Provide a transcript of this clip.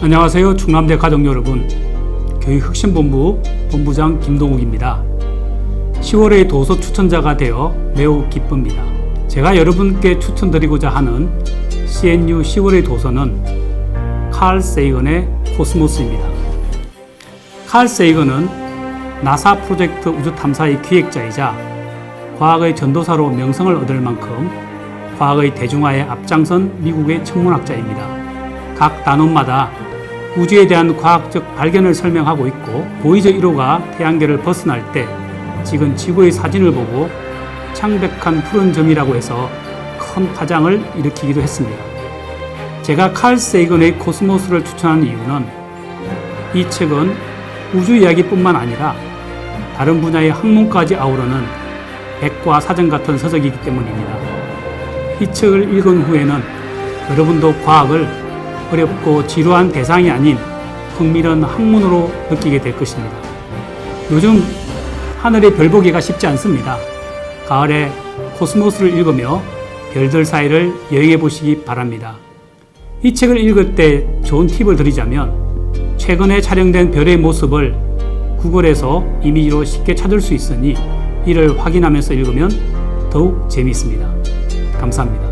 안녕하세요. 충남대 가족 여러분. 교육혁신본부 본부장 김동욱입니다. 10월의 도서 추천자가 되어 매우 기쁩니다. 제가 여러분께 추천드리고자 하는 CNU 10월의 도서는 칼 세이건의 코스모스입니다. 칼 세이건은 나사 프로젝트 우주 탐사의 기획자이자 과학의 전도사로 명성을 얻을 만큼 과학의 대중화에 앞장선 미국의 천문학자입니다. 각 단원마다 우주에 대한 과학적 발견을 설명하고 있고 보이저 1호가 태양계를 벗어날 때 찍은 지구의 사진을 보고 창백한 푸른 점이라고 해서 큰 파장을 일으키기도 했습니다. 제가 칼 세이건의 코스모스를 추천한 이유는 이 책은 우주 이야기뿐만 아니라 다른 분야의 학문까지 아우르는 백과 사전 같은 서적이기 때문입니다. 이 책을 읽은 후에는 여러분도 과학을 어렵고 지루한 대상이 아닌 흥미로운 학문으로 느끼게 될 것입니다. 요즘 하늘의 별 보기가 쉽지 않습니다. 가을에 코스모스를 읽으며 별들 사이를 여행해 보시기 바랍니다. 이 책을 읽을 때 좋은 팁을 드리자면 최근에 촬영된 별의 모습을 구글에서 이미지로 쉽게 찾을 수 있으니 이를 확인하면서 읽으면 더욱 재미있습니다. 감사합니다.